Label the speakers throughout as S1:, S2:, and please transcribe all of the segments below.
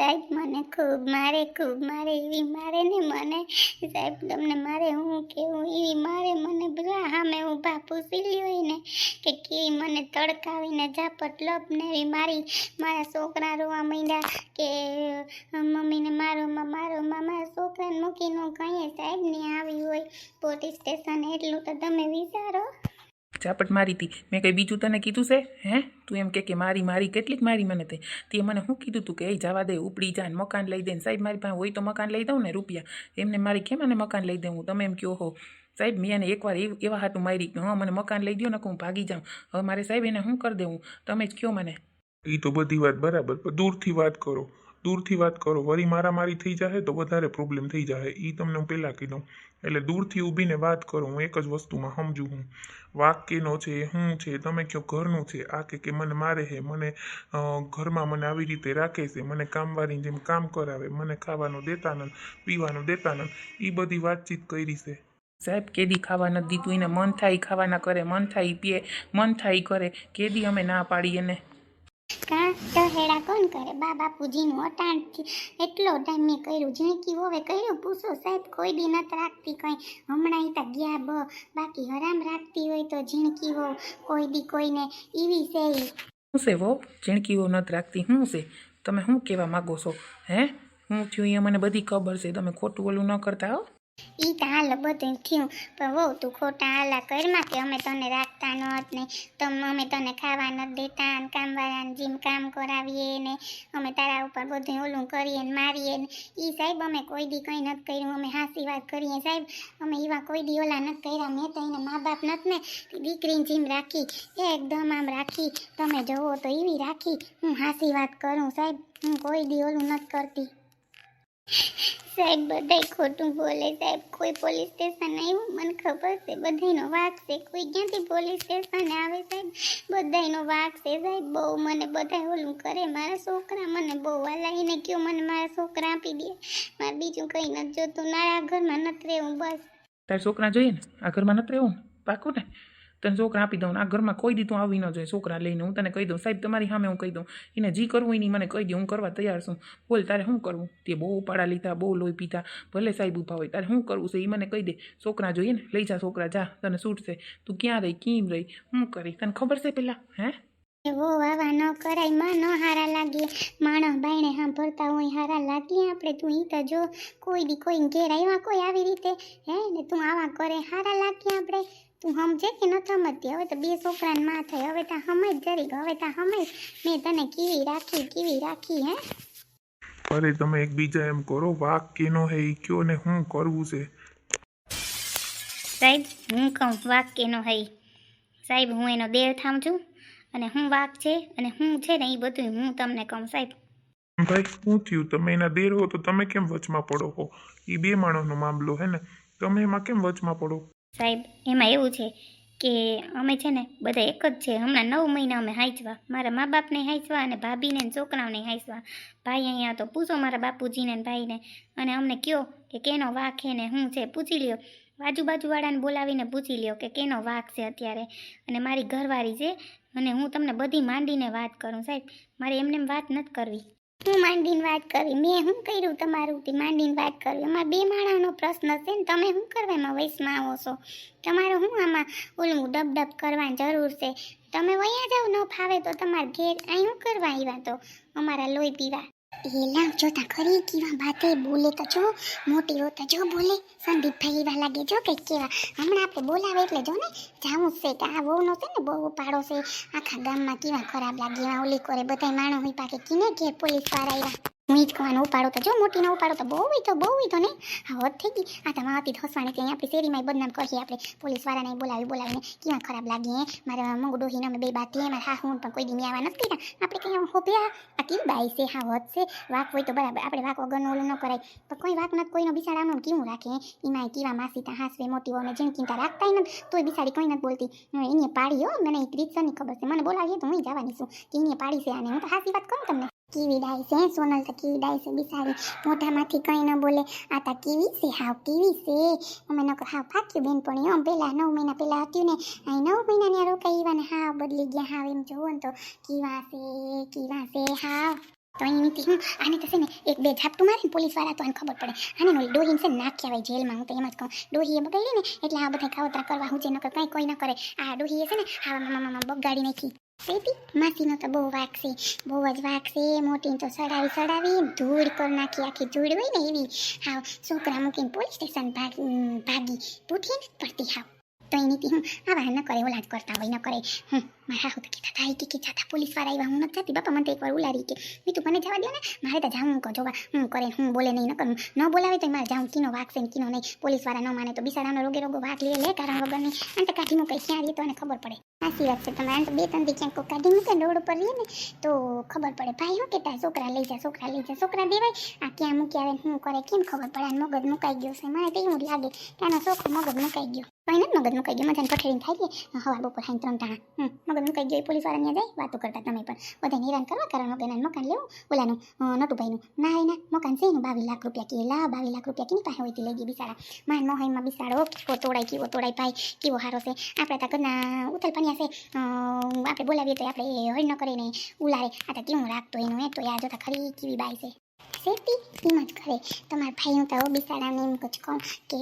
S1: સાહેબ, મને ખૂબ, મારે ખૂબ, મારે એવી, મારે ને મને. સાહેબ, તમને મારે હું કેવું? એવી મારે મને બધા સામે ઊભા પૂછી લ્યો ને કે કેવી મને તડકાવીને ઝાપટ લપ ને એવી મારી, મારા છોકરા રોવા માંડ્યા કે મમ્મીને મારો મારો મારા છોકરાને મૂકીને કહીએ સાહેબ ને આવી હોય પોલીસ સ્ટેશન એટલું તો તમે વિચારો.
S2: ઝાપટ મારી હતી મેં કંઈ બીજું તને કીધું છે? હે? તું એમ કે કે મારી મારી, કેટલીક મારી મને તે. તે મને શું કીધું તું કે, એ જવા દે, ઉપડી જાય મકાન લઈ દે સાહેબ, મારી પાસે હોય તો મકાન લઈ દઉં ને રૂપિયા. એમને મારી કેમ મને મકાન લઈ દઉં તમે એમ કહો હો. સાહેબ, મેં એને એકવાર એવ- હાટું મારી કે, હા, મને મકાન લઈ દો ને, હું ભાગી જાઉં. હવે મારે સાહેબ એને શું કરી દેવું? તમે જ કહો મને.
S3: એ તો બધી વાત બરાબર દૂરથી વાત કરો. દૂરથી વાત કરો વળી મારામારી થઈ જાય તો વધારે પ્રોબ્લેમ થઈ જશે એ તમને હું પહેલાં કીધું. એટલે દૂરથી ઊભીને વાત કરો હું એક જ વસ્તુમાં સમજુ હું. વાક્યનો છે હું છે તમે કહો ઘરનું છે આ કે કે મને મારે છે મને ઘરમાં મને આવી રીતે રાખે છે મને કામવાળી જેમ કામ કરાવે મને ખાવાનું દેતા નથી પીવાનું દેતા નથી એ બધી વાતચીત કરી છે.
S2: સાહેબ કેદી ખાવા નથી દીધું એને મન થાય ખાવાના કરે મન થાય પીએ મન થાય કરે કેદી અમે ના પાડીએ એને
S1: કાં તો હેડા કોણ કરે? બા બાપુજીનું અટાણથી એટલો ટાઈમ મેં કર્યું. ઝીણકી હોવે કર્યું? પૂછો સાહેબ કોઈ દી નથી રાખતી કંઈ. હમણાં તા ગયા બ. બાકી હરામ રાખતી હોય તો ઝીણકી હો કોઈ દી કોઈને એવી છે
S2: શું છે વો હો નથી રાખતી. શું છે? તમે શું કહેવા માગો છો? હે? હું થયું અહીંયા મને બધી ખબર છે. તમે ખોટું ઓલું ન કરતા હો.
S1: ઈ તો હાલ બધું થયું. પણ વહુ તું ખોટા હાલા કરમાં કે અમે તને રાખતા નહોત ને તો અમે તને ખાવા નથી દેતા અને કામવાળાને જેમ કામ કરાવીએ ને અમે તારા ઉપર બધું ઓલું કરીએ ને મારીએ ને. એ સાહેબ અમે કોઈ દી કંઈ નથી કર્યું. અમે હાસી વાત કરીએ સાહેબ. અમે એવા કોઈ દી ઓલા નથી કર્યા. મેં તો એને મા બાપ નથી ને દીકરીને જેમ રાખી, એકદમ આમ રાખી. તમે જુઓ તો એવી રાખી. હું હાસી વાત કરું સાહેબ. હું કોઈ દી ઓલું નથી કરતી. સાહેબ, બધાય ખોટું બોલે. સાહેબ, કોઈ પોલીસ સ્ટેશન આવ્યું? મને ખબર છે, બધાયનો વાક છે. કોઈ ક્યાંથી પોલીસ સ્ટેશન આવે સાહેબ? બધાયનો વાક છે સાહેબ. બહુ મને બધાય ઓલું કરે. મારા છોકરા મને બહુ હલાવીને કયો મને મારા છોકરા આપી દે. મારે બીજું કંઈ નથી જોતું. આ ઘરમાં નથી રહેવું, બસ.
S2: તારા છોકરા જોઈએ ને? આ ઘરમાં નથી રહેવું પાકું ને? તને છોકરા આપી દઉં આ ઘરમાં કોઈ દી તું આવી ન જોઈએ છોકરા લઈને. હું તને કહી દઉં, સાહેબ, તમારી સામે હું કહી દઉં, એને જી કરવું એની મને કહી દે, હું કરવા તૈયાર છું. બોલ, તારે શું કરવું? તે બહુ ઉપાડા લીધા, બહુ લોહી પીધા. ભલે સાહેબ ઊભા હોય, તારે શું કરવું છે એ મને કહી દે. છોકરા જોઈએ ને, લઈ જા છોકરા, જા, તને છૂટશે તું ક્યાં રહી, કેમ રહી, શું કરી? તને ખબર છે પેલા? હે?
S1: એવો વાવા ન કરાયમાં ન હારા લાગીએ. માણસ બાયણે સાંભળતા હોય, હારા લાગીએ આપણે. તું ઈ તો જો, કોઈ દી કોઈ ઘેર આવ્યા કોઈ આવી રીતે. હે ને, તું આવા કરે હારા લાગીએ આપણે. તું સમજે કે ન સમજતી? હવે તો બે છોકરાને માં થઈ હવે તો સમજ જરીક હવે તો સમજ મેં તને કેવી રાખી કેવી રાખી હે?
S3: અરે તમે એકબીજા એમ કરો વાક કેનો હે ઈ કયો ને હું કરવું છે?
S1: સાહેબ હું કહું વાક કેનો હે. સાહેબ હું એનો દેર થામ છું અને હું વાક છે અને હું છે ને એ બધું હું તમને કહું સાહેબ.
S3: ભાઈ શું થયું? તમે એના દેર હો તો તમે કેમ વચમાં પડો હો? એ બે માણસનો મામલો હે ને? તમે એમાં કેમ વચમાં પડો?
S1: સાહેબ, એમાં એવું છે કે અમે છે ને બધા એક જ છે. હમણાં નવ મહિના અમે હાંચવા. મારા મા બાપને હાંચવા અને ભાભીને છોકરાઓને હાંચવા. ભાઈ અહીંયા તો પૂછો મારા બાપુજીને ભાઈને. અને અમને કયો કે કેનો વાક છે ને હું છે પૂછી લ્યો. આજુબાજુવાળાને બોલાવીને પૂછી લ્યો કે કેનો વાક છે અત્યારે. અને મારી ઘરવાળી છે. અને હું તમને બધી માંડીને વાત કરું સાહેબ. મારે એમને એમ વાત નથી કરવી. હું માંડીને વાત કરી. મેં શું કર્યું તમારું તે માંડીને વાત કરી? એમાં બે માણાનો પ્રશ્ન છે ને તમે શું કરવા એમાં વયસમાં આવો છો? તમારે શું આમાં ઓલું ડબ ડબ કરવાની જરૂર છે? તમે વયા જાવ ન ફાવે તો તમારે ઘેર અહીં શું કરવા આવ્યા તો અમારા લોહી પીવા. લાવ જોતા ખરી, કેવા બાતે બોલે તો જો, મોટી હો તો જો બોલે. સંદીપભાઈ એવા લાગે જો કંઈક કેવા. હમણાં આપણે બોલાવે એટલે જો ને, જાવું છે કે આ વહુનો છે ને, બહુ પાડો છે. આખા ગામમાં કેવા ખરાબ લાગે, એવા ઓલી કરે બધા માણો હોય પાકે, કિને ઘેર પોલીસવાળા આવ્યા. કહેવાનું ઉપાડો તો જો મોટી ના ઉપાડો તો બહુ તો બહુ તો ને હા, હોત થઈ ગઈ. આ તો માવતી હસવાને ત્યાં આપણી શેરીમાં બદનામ કરીએ આપણે. પોલીસ વાળાને બોલાવી, બોલાવીને કેવા ખરાબ લાગીએ મારા મંગુ ડોહીને અમે બે બાતી મારા હા હું પણ કોઈ દી આવા નથી કર્યા. આપણે કઈ હોપ્યા આ કેવી બાઈ છે? હા, હોત છે. વાક હોય તો બરાબર. આપણે વાક વગરનું ઓલું ન કરાય. પણ કોઈ વાક નથી, કોઈનો બિચારાનું કેવું રાખે એમાં કેવા માસી તા હાસવે મોટી હોય જેમ ચિંતા રાખતા નથી, તોય બિચારી કોઈ નથી બોલતી. એને પાડી હો મને એક રીતસરની ખબર છે. મને બોલાવીએ તો હું જવાની છું. કે એને પાડી છે અને હું તો હાસી વાત કરું તમને. કેવી ડાય છે સોનલ તો કેવી ડાય છે બિચારી મોઢામાંથી કંઈ ન બોલે. આ તા કેવી છે, હાવ કીવી છે. અમે નકર હાવ ફાક્યું બેનપણી એમ પહેલાં નવ મહિના પહેલાં હતું ને, અહીં નવ મહિના રોકાઈ ને હાવ બદલી ગયા, હાવ એમ જોવો ને તો. કેવા છે, કીવા છે, હાવ.
S4: તો અહીં નીતિ હું આને તો છે ને એક બે ઝાપટું મારે ને પોલીસવાળા તો આને ખબર પડે. આને નોલી ડોહીને છે ને નાખ્યા હોય જેલમાં, હું તો એમ જ કહું. ડોહીએ બગાડી ને, એટલે આ બધા કાવતરા કરવા હું જે નકર કંઈ કોઈ ન કરે. આ ડોહીએ છે ને આ મામા બગાડી નાખી. બેટી માસીનો તો બહુ વાક છે બહુ જ વાક છે મોટી તો સડાવી સડાવી ધૂળ કરી નાખી આખી ધૂળ હોય ને એવી હાવ છોકરા મૂકીને પોલીસ સ્ટેશન ભાગી તૂટી નથી પડતી હાવ તો એની તી હું આવા ન કરે જ કરતા હોય, ન કરે. હું મારા હું તો કીધા થાય કે જાતા પોલીસવાળા આવ્યા, હું નથી જતી, બાપા, મને તો એકવાર ઉલારી કે. મેં તું મને જવા દો ને, મારે તો જાઉં કહો જોવા, હું કરે, હું બોલે નહીં, ન કરું. ન બોલાવે તો મારે જાઉં કીનો વાગશે ને કીનો નહીં. પોલીસવાળા ન માને તો બિસાડાનો રોગે રોગો વાગ લે લે કારણ વગરની. અને તો કાઢી મૂકે ક્યાં રહીએ તો ખબર પડે. સાચી વાત છે તમારે તો બે ત્રણ દી ક્યાંક કાઢી મૂકે રોડ ઉપર રહીએ ને, તો ખબર પડે. ભાઈ, હું કેતા છોકરા લઈ જા, છોકરા લઈ જા, છોકરા દેવાય. આ ક્યાં મૂકી આવે હું કરે, કેમ ખબર પડે? મગજ મુકાઈ ગયો છે, મને તો એવું લાગે કે આનો છોકરો મગજ મુકાઈ ગયો. કઈ નથી મગજ મુકાઈ ગયો મજાને પઠેરીને ખાઈ લે હવા બપોર થાય ત્રણ ટાણા. હમ કહી મુકાઈ ગયો પોલીસવાળા ત્યાં જાય, વાતો કરતા તમે પણ. બધાને હેરાન કરવા કારણ વગરના મકાન લેવું. ઓલાનું નટુભાઈનું. ના એના મકાન છે એનું, બાવીસ લાખ રૂપિયા કે, લા, બાવીસ લાખ રૂપિયા કેની પાસે હોયથી લઈ ગઈ બિચારા. માન મોહાઈમાં બિસાડો કેવો તોડાય કેવો તોડાય ભાઈ, કેવો હારો છે. આપણે તો ઘરના ઉથલ પન્યા છે. આપણે બોલાવીએ તો આપણે હળ ન કરીને ઉલારે. આ તો કેવું રાખતો એનું, એ તો યાર જોતા ખરી કેવી બાઈ છે. સેતી એમ જ કરે. તમારા ભાઈ હું તો બિસાડાને એમ કુછ કહું કે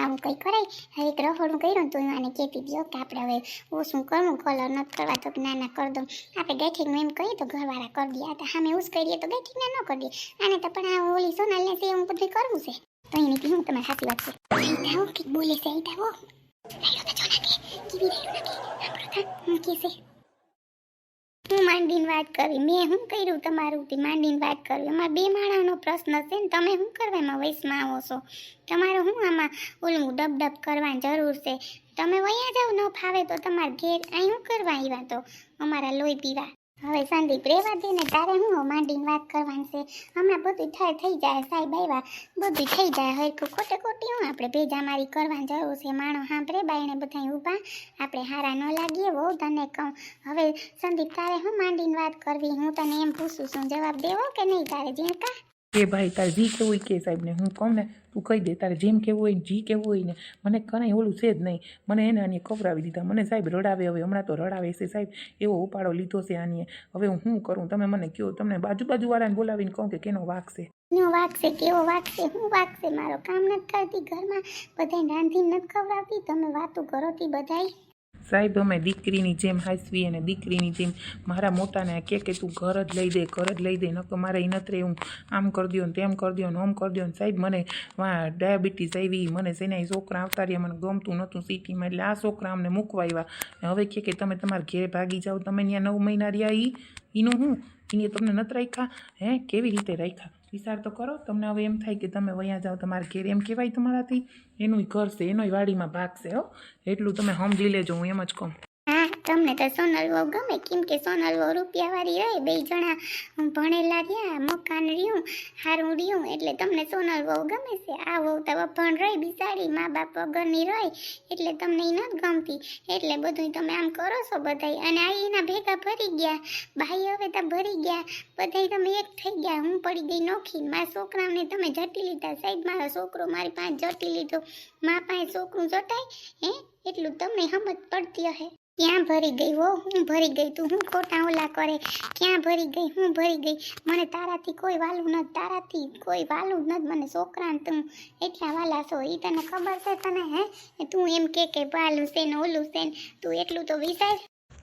S4: આમ કંઈ કરે. હવે એક કર્યું તો હું આને કહેતી હતી કે આપણે હવે હું શું કરું? કલર નથી કરવા તો ના ના કરી દઉં. આપણે ગેઠીકનું એમ કહીએ તો ઘરવાળા કરી દે. આ તો સામે ઉસ કરીએ તો ગેઠીકને ન કરી દઈએ આને તો પણ આ ઓલી સોનાલને છે, એવું બધું કરવું છે. તો એને કીધું તમારી સાચી વાત છે આઈતા હો કે બોલે છે આઈતા હો. કેવી રહ્યો નાખે હું કે છે?
S1: હું માંડીને વાત કરી. મેં શું કર્યું તમારું તે માંડીને વાત કરી? એમાં બે માણાનો પ્રશ્ન છે ને તમે શું કરવા એમાં વયસમાં આવો છો? તમારે શું આમાં ઓલું ડબ ડબ કરવાની જરૂર છે? તમે વયા જાઓ ન ફાવે તો તમારે ઘેર અહીં શું કરવા આવ્યા તો? અમારા લોહી પીવા. હવે સંદીપ, રેવા દે ને તારે હું માંડીને વાત કરવાની છે? હમણાં બધું થાય થઈ જાય, સાહેબ આવ્યા. બધું થઈ જાય હરખું ખોટે ખોટી હું? આપણે ભેજા મારી કરવાની જરૂર છે, માણો સાંભળે, બાયણે બધા ઊભા. આપણે હારા ન લાગીએ બહુ તને કહું. હવે સંદીપ, તારે હું માંડીને વાત કરવી? હું તને એમ પૂછું છું, જવાબ દેવો કે નહીં તારે જે કા
S2: ભાઈ, તારે જી કેવું હોય કે સાહેબને હું કહું ને, તું કહી દે, તારે જેમ કેવું હોય જી કેવું હોય ને, મને કરાય ઓલું છે જ નહીં. મને એને આની કવરાવી દીધા. મને સાહેબ રડાવે, હવે હમણાં તો રડાવે છે સાહેબ. એવો ઉપાડો લીધો છે આની. હવે હું શું કરું? તમે મને કહો તમને બાજુ બાજુવાળાને બોલાવીને કહું કે કેનો છે.
S1: નો વાગશે કેવો વાગશે હું વાગશે મારો કામ નથી કરતી ઘરમાં. બધાય રાંધીને નથી ખવડાવતી. તમે વાતો કરો તી બધાય.
S2: સાહેબ અમે દીકરીની જેમ હાંસવી અને દીકરીની જેમ મારા મોટાને કે કે તું ઘર જ લઈ દે, ઘર જ લઈ દે, નકર મારે એ નથી હું આમ કરી દો ને તેમ કરી દો ને આમ કરી દો ને. સાહેબ, મને ડાયાબિટીસ આવી મને સેના છોકરા આવતા રહ્યા મને ગમતું નહોતું સિટીમાં, એટલે આ છોકરા અમને મૂકવા આવ્યા હવે કહે કે તમે તમારા ઘેરે ભાગી જાઓ, તમે ત્યાં નવ મહિના રહ્યા ઈ એનું હું? એને તમને નથી રાખ્યા હે, કેવી રીતે રાખ્યા વિચાર તો કરો, તમને હવે એમ થાય કે તમે વયા જાઓ, તમારા ઘેર એમ કહેવાય તમારાથી એનુંય ઘર છે, એનોય વાડીમાં ભાગ છે, હો. એટલું તમે સમજી લેજો, હું એમ જ કહું.
S1: તમને તો સોનલ વહુ ગમે કેમ કે સોનલ વહુ રૂપિયાવાળી રહે. બે જણા ભણેલા રહ્યા, મકાન રહ્યું સારું રહ્યું, એટલે તમને સોનલ વહુ ગમે છે. આ વહુ તો ભણ રહી, બિચારી, મા બાપ વગરની રહે, એટલે તમને એ નથી ગમતી. એટલે બધું તમે આમ કરો છો બધાય. અને આ એના ભેગા ભરી ગયા, ભાઈ હવે તો ભરી ગયા, બધાય તમે એક થઈ ગયા, હું પડી ગઈ નોખી. મારા છોકરાને તમે જટી લીધા. સાહેબ, મારો છોકરો મારી પાસે જટી લીધો. મા પાસે છોકરું જટાય, હે? એટલું તમને સમજ પડતી હશે ક્યાં ભરી ગઈ હો? હું ભરી ગઈ તું, હું ખોટા ઓલા કરે. ક્યાં ભરી ગઈ? હું ભરી ગઈ. મને તારાથી કોઈ વાલું નથી તારાથી કોઈ વાલું નથી મને છોકરાને તું એટલા વાલા છો એ તને ખબર છે તને, હે? તું એમ કે કે વાલું છે ને ઓલું છે ને, તું એટલું તો વિચાર.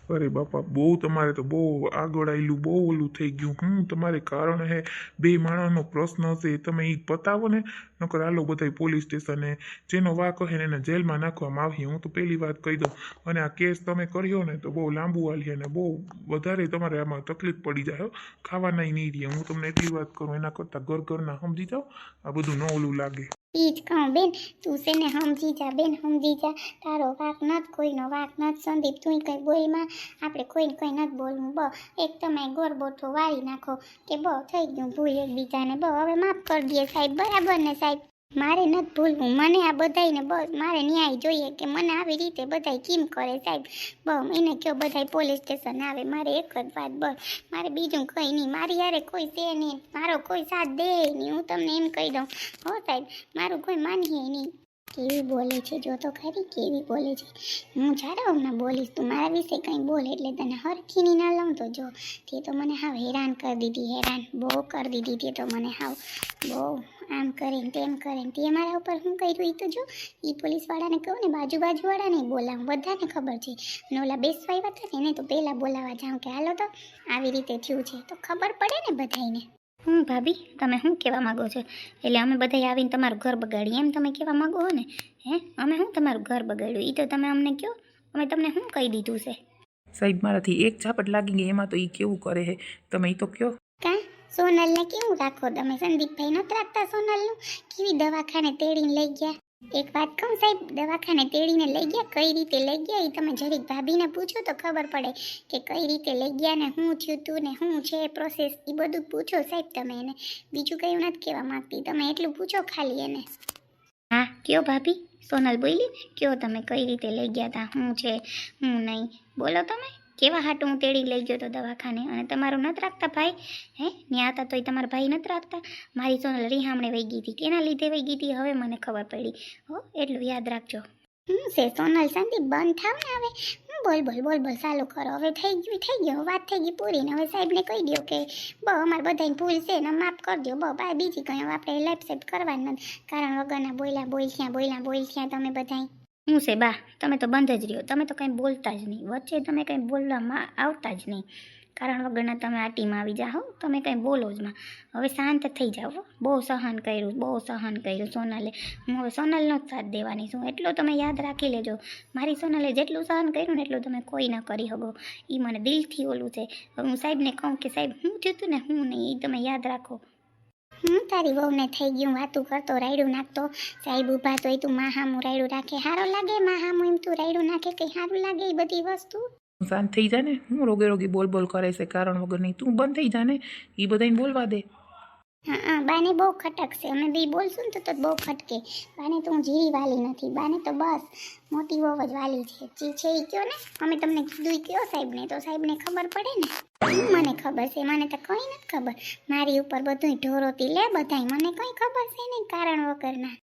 S3: અરે બાપા, બહુ તમારે તો બહુ આગળ આવેલું બહુ ઓલું થઈ ગયું. હું તમારે કારણ હે, બે માણસનો પ્રશ્ન છે તમે એ પતાવો ને નકર આલો બધા પોલીસ સ્ટેશને જેનો વાક હે એને જેલમાં નાખવામાં આવી હું તો પહેલી વાત કહી દઉં અને આ કેસ તમે કર્યો ને તો બહુ લાંબુ હાલી અને બહુ વધારે તમારે આમાં તકલીફ પડી જાય. ખાવાના નહીં રહે હું તમને એટલી વાત કરું એના કરતાં ઘર ઘરના સમજી જાઓ આ બધું ન ઓલું લાગે
S1: ઈ જ કહું બેન તું છે ને સમજી જા બેન સમજી જા તારો વાક નથ કોઈનો વાક નથ સંદીપ તું કઈ બોલમાં આપણે કોઈને કઈ નથી બોલવું બ એક તમે ગોરબોઠો વાળી નાખો કે બ થઈ ગયું ભૂલ એકબીજાને બ હવે માફ કરી દઈએ સાહેબ બરાબર ને સાહેબ મારે નથી ભૂલવું. મને આ બધાયને બસ મારે ન્યાય જોઈએ કે મને આવી રીતે બધાય કેમ કરે સાહેબ? બ એને કયો બધાય પોલીસ સ્ટેશન આવે? મારે એક જ વાત બસ. મારે બીજું કંઈ નહીં. મારી યારે કોઈ છે નહીં. મારો કોઈ સાથ દે નહીં. હું તમને એમ કહી દઉં. હો સાહેબ, મારું કોઈ માનીએ નહીં. કેવી બોલે છે? જો તો ખરી કેવી બોલે છે? હું જ્યારે હમણાં બોલીશ, તું મારા વિશે કંઈ બોલ એટલે તને હરખીની ના લઉં તો જો. તે તો મને હાવ હેરાન કરી દીધી, હેરાન બહુ કરી દીધી તે તો મને હાવ. બહુ આમ કરીને, તેમ કરીને. તે મારા ઉપર શું કર્યું એ તો જો એ પોલીસવાળાને કહું ને બાજુ બાજુવાળાને બોલાવું. બધાને ખબર છે. અને ઓલા બેસવા આવ્યા હતા ને એને તો પહેલાં બોલાવવા જાઉં કે હાલો તો, આવી રીતે થયું છે. તો ખબર પડે ને બધાને
S5: હું ભાભી તમે શું કહેવા માગો છો? એટલે અમે બધા આવીને તમારું ઘર બગાડીએ એમ તમે કહેવા માગો હો ને? હે અમે શું તમારું ઘર બગાડ્યું? એ તો તમે અમને કહો અમે તમને શું કહી દીધું છે?
S2: સાહેબ મારાથી એક ઝાપટ લાગી ગઈ એમાં તો એ કેવું કરે છે તમે એ તો કહો
S1: કા? સોનલને કેવું રાખો? તમે સંદીપભાઈ નથી રાખતા સોનલનું? કેવી દવાખાને તેડીને લઈ ગયા? એક વાત કહું સાહેબ, દવાખાને તેડીને લઈ ગયા, કઈ રીતે લઈ ગયા એ તમે જરીક ભાભીને પૂછો તો ખબર પડે કે કઈ રીતે લઈ ગયા ને શું થયું તું ને શું છે પ્રોસેસ એ બધું પૂછો સાહેબ તમે એને. બીજું કંઈ નથી કહેવા માગતી. તમે એટલું પૂછો ખાલી એને.
S5: હા, કયો ભાભી? સોનલ બોલી કયો તમે કઈ રીતે લઈ ગયા હતા શું છે હું નહીં? બોલો તમે. કેવા હાટું હું તેડી લઈ ગયો તો દવાખાને? અને તમારું નથી રાખતા ભાઈ? હે? ત્યાં હતા તોય તમારા ભાઈ નથી રાખતા? મારી સોનલ રીહામણે વહી ગઈ હતી. કેના લીધે વહી ગઈ હતી? હવે મને ખબર પડી. હો, એટલું યાદ રાખજો.
S1: હું છે સોનલ સંદીપ બંધ થાવ ને હવે. બોલ બોલ બોલ બોલ, ચાલુ કરો. હવે થઈ ગયું થઈ ગયું. વાત થઈ ગઈ પૂરી ને હવે સાહેબને કહી દો કે બહુ અમારે બધાને ભૂલ છે ને માફ કરી દો બહુ બાય, બીજી કંઈ આપણે લાઈફ સેટ કરવાની નથી. કારણ વગરના બોલ્યા બોલ થયા બોલ્યા બોલ થયા તમે બધાય.
S5: હું છે, બા, તમે તો બંધ જ રહ્યો. તમે તો કંઈ બોલતા જ નહીં. વચ્ચે તમે કંઈ બોલવામાં આવતા જ નહીં. કારણ વગરના તમે આ ટીમ આવી જાઓ. તમે કંઈ બોલો જ માં હવે શાંત થઈ જાઓ બહુ સહન કર્યું, બહુ સહન કર્યું સોનલે. હું હવે સોનલનો જ સાથ દેવાની છું. એટલું તમે યાદ રાખી લેજો. મારી સોનલે જેટલું સહન કર્યું ને એટલું તમે કોઈ ના કરી શકો. એ મને દિલથી ઓલું છે. હું સાહેબને કહું કે, સાહેબ, હું થયું હતું ને હું નહીં એ તમે યાદ રાખો.
S1: હું તારી વહુને થઈ ગયું વાતું કરતો, રાયડું નાખતો. સાહેબ ઊભા તોય તું માહામું રાયડું રાખે. સારો લાગે માહામું એમ તું રાયડું નાખે, કંઈ સારું લાગે એ બધી વસ્તુ?
S2: શાંત થઈ જા હું રોગે રોગી બોલ બોલ કરે છે, કારણ વગરની. તું બંધ થઈ જા ને. એ બધાને બોલવા દે.
S1: હા હા, બાને બહુ ખટકશે. અમે બી બોલશું ને તો તો બહુ ખટકે. બાને તો હું જીરી વાલી નથી. બાને તો બસ મોટી બહુ જ વાલી છે. જે છે એ કયો ને? અમે તમને કીધું કયો સાહેબને? તો સાહેબને ખબર પડે ને? શું મને ખબર છે. મને તો કંઈ નથી ખબર. મારી ઉપર બધું ઢોરોતી લે બધાય. મને કંઈ ખબર છે નહીં? કારણ વગરના.